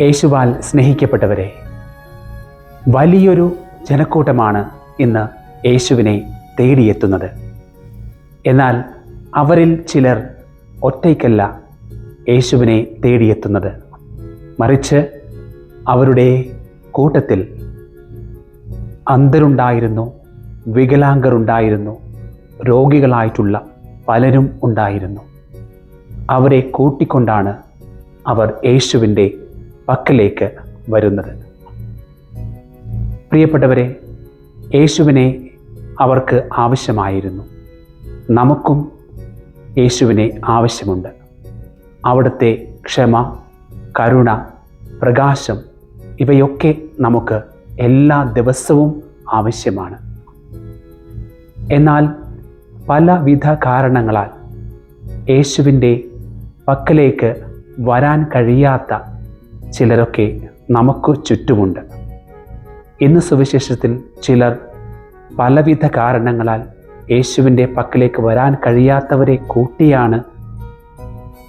യേശുവാൽ സ്നേഹിക്കപ്പെട്ടവരെ വലിയൊരു ജനക്കൂട്ടമാണ് ഇന്ന് യേശുവിനെ തേടിയെത്തുന്നത്. എന്നാൽ അവരിൽ ചിലർ ഒറ്റയ്ക്കല്ല യേശുവിനെ തേടിയെത്തുന്നത്. മറിച്ച് അവരുടെ കൂട്ടത്തിൽ അന്ധരുണ്ടായിരുന്നു വികലാംഗരുണ്ടായിരുന്നു രോഗികളായിട്ടുള്ള പലരും ഉണ്ടായിരുന്നു. അവരെ കൂട്ടിക്കൊണ്ടാണ് അവർ യേശുവിന്റെ പക്കലേക്ക് വരുന്നത്. പ്രിയപ്പെട്ടവരെ യേശുവിനെ അവർക്ക് ആവശ്യമായിരുന്നു. നമുക്കും യേശുവിനെ ആവശ്യമുണ്ട്. അവിടുത്തെ ക്ഷമ കരുണ പ്രകാശം ഇവയൊക്കെ നമുക്ക് എല്ലാ ദിവസവും ആവശ്യമാണ്. എന്നാൽ പലവിധ കാരണങ്ങളാൽ യേശുവിന്റെ പക്കലേക്ക് വരാൻ കഴിയാത്ത ചിലരൊക്കെ നമുക്ക് ചുറ്റുമുണ്ട്. ഇന്ന് സുവിശേഷത്തിൽ ചിലർ പലവിധ കാരണങ്ങളാൽ യേശുവിന്റെ പക്കലേക്ക് വരാൻ കഴിയാത്തവരെ കൂട്ടിയാണ്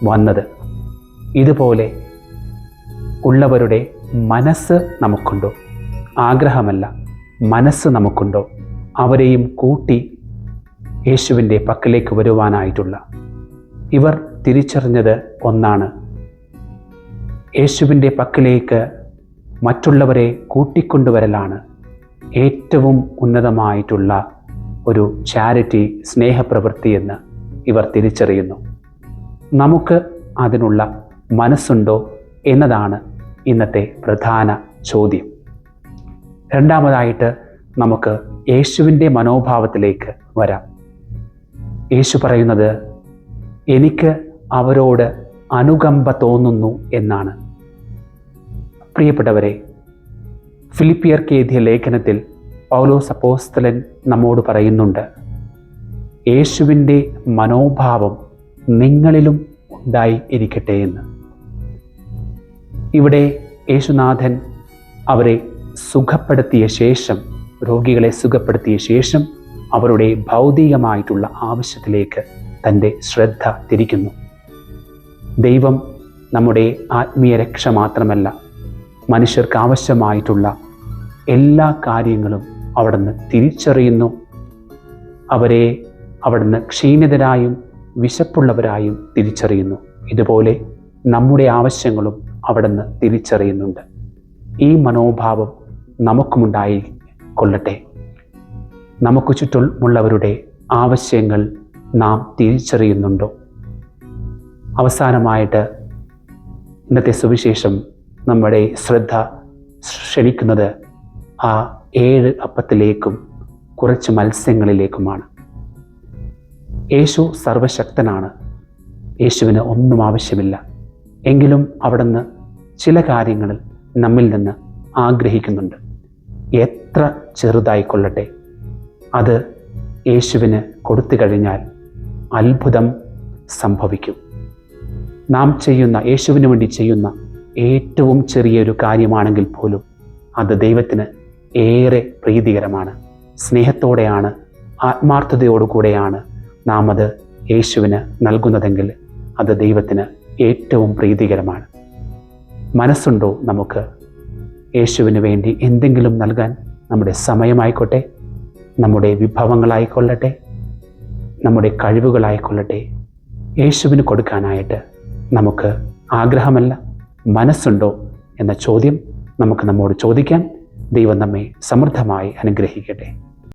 വന്നത്. ഇതുപോലെ ഉള്ളവരുടെ മനസ്സ് നമുക്കുണ്ടോ? ആഗ്രഹമല്ല മനസ്സ് നമുക്കുണ്ടോ? അവരെയും കൂട്ടി യേശുവിന്റെ പക്കലേക്ക് വരുവാനായിട്ടുള്ള. ഇവർ തിരിച്ചറിഞ്ഞത് ഒന്നാണ്. യേശുവിന്റെ പക്കലേക്ക് മറ്റുള്ളവരെ കൂട്ടിക്കൊണ്ടുവരലാണ് ഏറ്റവും ഉന്നതമായിട്ടുള്ള ഒരു ചാരിറ്റി സ്നേഹപ്രവൃത്തി എന്ന് ഇവർ തിരിച്ചറിയുന്നു. നമുക്ക് അതിനുള്ള മനസ്സുണ്ടോ എന്നതാണ് ഇന്നത്തെ പ്രധാന ചോദ്യം. രണ്ടാമതായിട്ട് നമുക്ക് യേശുവിന്റെ മനോഭാവത്തിലേക്ക് വരാം. യേശു പറയുന്നത് എനിക്ക് അവരോട് അനുകമ്പ തോന്നുന്നു എന്നാണ്. പ്രിയപ്പെട്ടവരെ ഫിലിപ്പിയർക്ക് എഴുതിയ ലേഖനത്തിൽ പൗലോസ് അപ്പോസ്തലൻ നമ്മോട് പറയുന്നുണ്ട് യേശുവിന്റെ മനോഭാവം നിങ്ങളിലും ഉണ്ടായി ഇരിക്കട്ടെ എന്ന്. ഇവിടെ യേശുനാഥൻ അവരെ സുഖപ്പെടുത്തിയ ശേഷം രോഗികളെ സുഖപ്പെടുത്തിയ ശേഷം അവരുടെ ഭൗതികമായിട്ടുള്ള ആവശ്യത്തിലേക്ക് തന്റെ ശ്രദ്ധ തിരിക്കുന്നു. ദൈവം നമ്മുടെ ആത്മീയ രക്ഷ മാത്രമല്ല മനുഷ്യർക്ക് ആവശ്യമായിട്ടുള്ള എല്ലാ കാര്യങ്ങളും അവിടുന്ന് തിരിച്ചറിയുന്നു. അവരെ അവിടുന്ന് ക്ഷീണിതരായും വിശപ്പുള്ളവരായും തിരിച്ചറിയുന്നു. ഇതുപോലെ നമ്മുടെ ആവശ്യങ്ങളും അവിടുന്ന് തിരിച്ചറിയുന്നുണ്ട്. ഈ മനോഭാവം നമുക്കുമുണ്ടായി കൊള്ളട്ടെ നമുക്ക് ചുറ്റുമുള്ളവരുടെ ആവശ്യങ്ങൾ നാം തിരിച്ചറിയുന്നുണ്ടോ? അവസാനമായിട്ട് ഇന്നത്തെ സുവിശേഷം നമ്മുടെ ശ്രദ്ധ ക്ഷണിക്കുന്നത് ആ ഏഴ് അപ്പത്തിലേക്കും കുറച്ച് മത്സ്യങ്ങളിലേക്കുമാണ്. യേശു സർവശക്തനാണ്. യേശുവിന് ഒന്നും ആവശ്യമില്ല. എങ്കിലും അവിടുന്ന് ചില കാര്യങ്ങളിൽ നമ്മിൽ നിന്ന് ആഗ്രഹിക്കുന്നുണ്ട്. എത്ര ചെറുതായിക്കൊള്ളട്ടെ. അത് യേശുവിന് കൊടുത്തു കഴിഞ്ഞാൽ അത്ഭുതം സംഭവിക്കും. നാം ചെയ്യുന്ന യേശുവിന് വേണ്ടി ചെയ്യുന്ന ഏറ്റവും ചെറിയൊരു കാര്യമാണെങ്കിൽ പോലും അത് ദൈവത്തിന് ഏറെ പ്രീതികരമാണ്. സ്നേഹത്തോടെയാണ് ആത്മാർത്ഥതയോടുകൂടെയാണ് നാം അത് യേശുവിന് നൽകുന്നതെങ്കിൽ അത് ദൈവത്തിന് ഏറ്റവും പ്രീതികരമാണ്. മനസ്സുണ്ടോ നമുക്ക്? യേശുവിന് വേണ്ടി എന്തെങ്കിലും നൽകാൻ നമ്മുടെ സമയമായിക്കോട്ടെ നമ്മുടെ വിഭവങ്ങളായിക്കൊള്ളട്ടെ നമ്മുടെ കഴിവുകളായിക്കൊള്ളട്ടെ യേശുവിന് കൊടുക്കാനായിട്ട് നമുക്ക് ആഗ്രഹമല്ല. മനസ്സുണ്ടോ എന്ന ചോദ്യം നമുക്ക് നമ്മോട് ചോദിക്കാം ദൈവം നമ്മെ സമൃദ്ധമായി അനുഗ്രഹിക്കട്ടെ.